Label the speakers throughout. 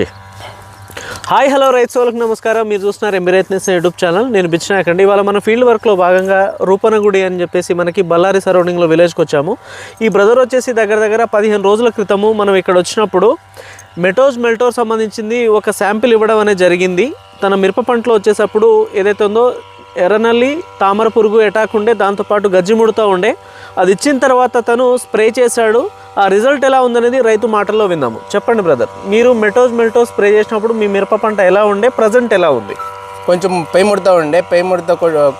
Speaker 1: G hi hello రైతు సోలకు నమస్కారం. మీరు చూస్తున్నారు ఎంబిరైత్నెస్ యూట్యూబ్ ఛానల్. నేను బిచ్చినాయక్ అండి ఇవాళ మన ఫీల్డ్ వర్క్లో భాగంగా రూపనగుడి అని చెప్పేసి మనకి బళ్ళారి సరౌండింగ్లో విలేజ్కి వచ్చాము. ఈ బ్రదర్ వచ్చేసి దగ్గర దగ్గర పదిహేను రోజుల క్రితము మనం ఇక్కడ వచ్చినప్పుడు మెటోజ్ మెల్టోర్ సంబంధించింది ఒక శాంపిల్ ఇవ్వడం అనేది జరిగింది. తన మిరప పంటలో వచ్చేటప్పుడు ఏదైతే ఉందో ఎర్రనల్లి తామర పురుగు అటాక్ ఉండే దాంతోపాటు గజ్జి ముడుతూ ఉండే. అది ఇచ్చిన తర్వాత తను స్ప్రే చేశాడు. ఆ రిజల్ట్ ఎలా ఉందనేది రైతు మాటల్లో విందాము. చెప్పండి బ్రదర్. మీరు మెటోజ్ మెల్టోజ్ స్ప్రే చేసినప్పుడు మీ మిరప పంట ఎలా ఉండే ప్రజెంట్ ఎలా ఉంది?
Speaker 2: కొంచెం పై ముడత ఉండే పై ముడత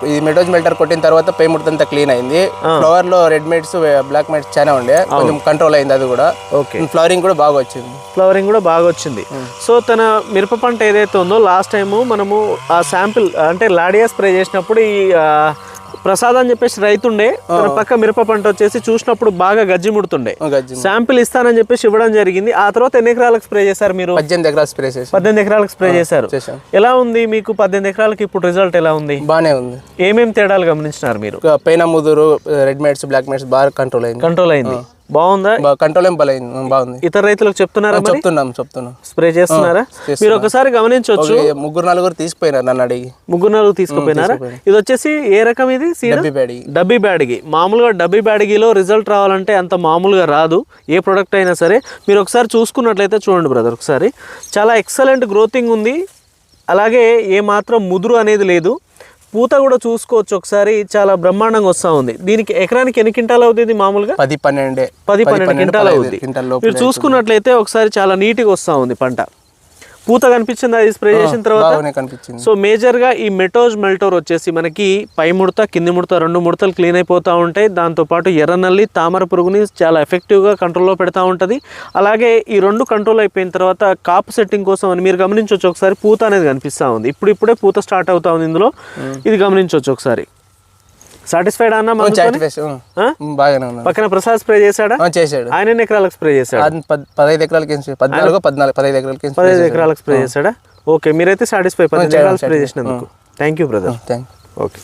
Speaker 2: ఇది మెటోజ్ మెల్టర్ కొట్టిన తర్వాత పై ముడత అంతా క్లీన్ అయింది. ఫ్లవర్లో రెడ్ మెట్స్ బ్లాక్ మెట్స్ చాలా ఉండే. కొంచెం కంట్రోల్ అయింది అది కూడా.
Speaker 1: ఓకే.
Speaker 2: ఫ్లవరింగ్ కూడా బాగా వచ్చింది.
Speaker 1: ఫ్లవరింగ్ కూడా బాగా వచ్చింది. సో తన మిరప పంట ఏదైతే ఉందో లాస్ట్ టైము మనము ఆ శాంపిల్ అంటే లాడియా స్ప్రే చేసినప్పుడు ఈ ప్రసాద్ అని చెప్పేసి రైతుండే తన పక్క మిరప పంట వచ్చేసి చూసినప్పుడు బాగా గజ్జి ముడుతుండే. శాంపిల్ ఇస్తానని చెప్పేసి ఇవ్వడం జరిగింది. ఆ తర్వాత ఎన్ని ఎకరాలకు స్ప్రే చేశారు మీరు?
Speaker 2: పద్దెనిమిది ఎకరాలు స్ప్రే చేసి
Speaker 1: పద్దెనిమిది ఎకరాలకు స్ప్రే చేశారు. ఎలా ఉంది మీకు పద్దెనిమిది ఎకరాలకు ఇప్పుడు రిజల్ట్ ఎలా ఉంది?
Speaker 2: బాగానే ఉంది.
Speaker 1: ఏమేమి తేడాలు గమనించినారు మీరు?
Speaker 2: పైన ముదురు రెడ్ మెట్స్ బ్లాక్ మెట్స్ బాగా కంట్రోల్ అయింది.
Speaker 1: కంట్రోల్ అయింది. బాగుందా?
Speaker 2: బాగా కంట్రోల్ ఏం బలైంది బాగుంది.
Speaker 1: ఇతర రైతులకు చెప్తున్నారా
Speaker 2: చెప్తున్నాం చెప్తున్నాం.
Speaker 1: స్ప్రే చేస్తున్నారా? మీరు ఒకసారి గమనించవచ్చు.
Speaker 2: ముగ్గురు నలుగురు తీసిపోయినారు నన్ను అడిగి.
Speaker 1: ముగ్గురు నాలుగు తీసుకుపోయినారా? ఇది వచ్చేసి ఏ రకం ఇది?
Speaker 2: డబ్బీ
Speaker 1: బ్యాడ్గి మామూలుగా డబ్బీ బ్యాడ్గిలో రిజల్ట్ రావాలంటే అంత మామూలుగా రాదు. ఏ ప్రోడక్ట్ అయినా సరే. మీరు ఒకసారి చూసుకున్నట్లయితే చూడండి బ్రదర్ ఒకసారి. చాలా ఎక్సలెంట్ గ్రోతింగ్ ఉంది. అలాగే ఏ మాత్రం ముదురు అనేది లేదు. పూత కూడా చూసుకోవచ్చు ఒకసారి. చాలా బ్రహ్మాండంగా వస్తూ ఉంది. దీనికి ఎకరానికి ఎన్ని క్వింటాలు అవుతుంది మామూలుగా?
Speaker 2: పది పన్నెండే.
Speaker 1: పది పన్నెండు
Speaker 2: పదహైదు
Speaker 1: అవుతుంది మీరు చూసుకున్నట్లయితే ఒకసారి చాలా నీట్గా వస్తూ ఉంది పంట. పూత కనిపించింది? అది స్ప్రే చేసిన తర్వాత?
Speaker 2: కనిపించింది.
Speaker 1: సో మేజర్గా ఈ మెటోజ్ మెల్టోర్ వచ్చేసి మనకి పై ముడత కింది ముడత రెండు ముడతలు క్లీన్ అయిపోతూ ఉంటాయి. దాంతోపాటు ఎర్రనల్లి తామర పురుగుని చాలా ఎఫెక్టివ్గా కంట్రోల్లో పెడతా ఉంటుంది. అలాగే ఈ రెండు కంట్రోల్ అయిపోయిన తర్వాత కాపు సెట్టింగ్ కోసం అని మీరు గమనించవచ్చు ఒకసారి. పూత అనేది కనిపిస్తూ ఉంది. ఇప్పుడు ఇప్పుడే పూత స్టార్ట్ అవుతా ఉంది ఇందులో. ఇది గమనించవచ్చు ఒకసారి. సాటిస్ఫైడ్ అన్న?
Speaker 2: బాగానే
Speaker 1: పక్కన ప్రసాద్ స్ప్రే చేశాడా?
Speaker 2: చేశాడు.
Speaker 1: ఆయన ఎన్ని ఎకరాలకు స్ప్రే చేశాడు?
Speaker 2: పదహైదు ఎకరాలకి పద్నాలుగు పద్నాలుగు పదహైదు ఎకరాలకి వేసి
Speaker 1: పదిహేను ఎకరాలకు స్ప్రే చేశాడా? ఓకే మీరైతే సాటిస్ఫై పదిహేను ఎకరాలు స్ప్రే చేసినందుకు. Thank you brother
Speaker 2: thank
Speaker 1: okay